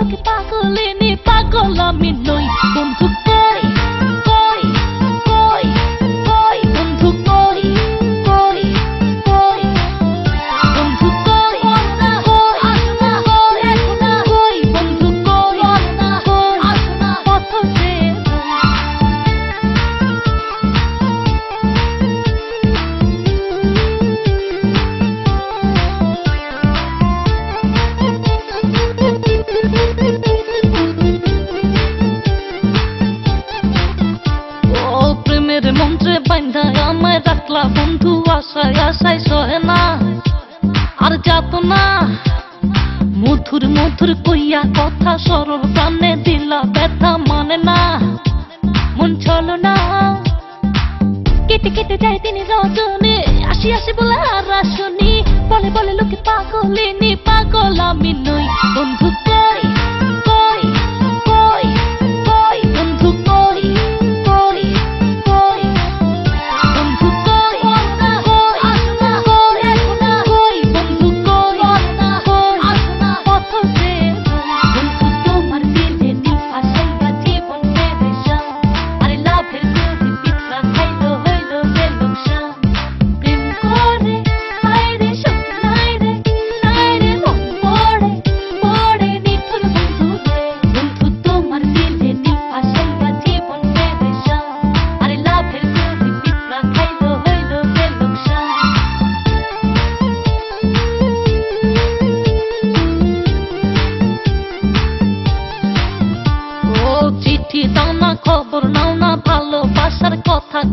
লোকে পাগল এনে পাগল আমি নই। বন্ধু পাইন্ধায় রাখলা বন্ধু আশায় আশায় সহে না আর যাত না মধুর মধুর কইয়া কথা সরল কানে দিলা ব্যথা মানে না মন চল না কেটে কেটে যায় তিনি রজনী আসি আসি বলে আর আসনি বলে বলে লোকে পাগলিনি পাগল আমি নই বন্ধু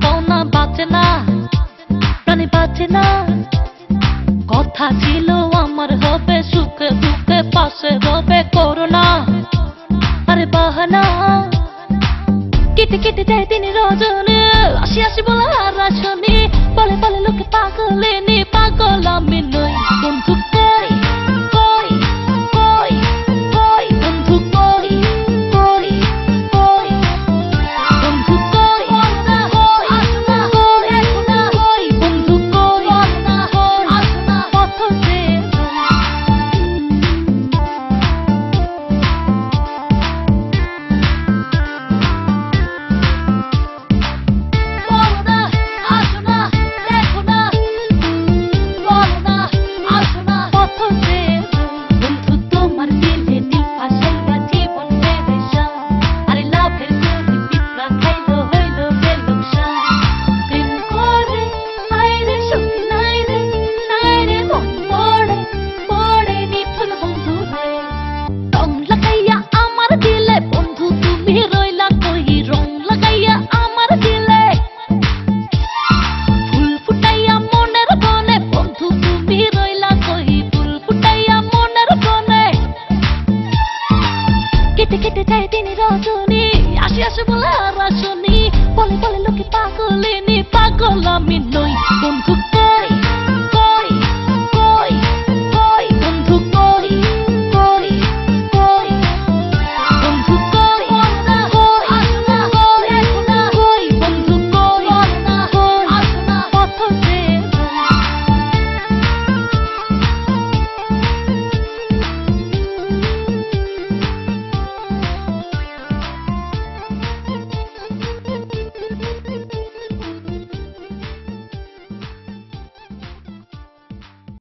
কও না বাঁচে না, প্রাণী বাঁচে না। কথা ছিল আমার হবে, সুখে দুঃখে পাশে হবে করোনা। আরে বাহানা, কেটে কেটে যায় তিনি রজনে আসি আসি বলা আর আসনি বলে লোকে পাগলে নি পাগল আমি নয় দেশ বলা রাসনি বলে বলে লোকে পাগলিনি পাগল আমি নই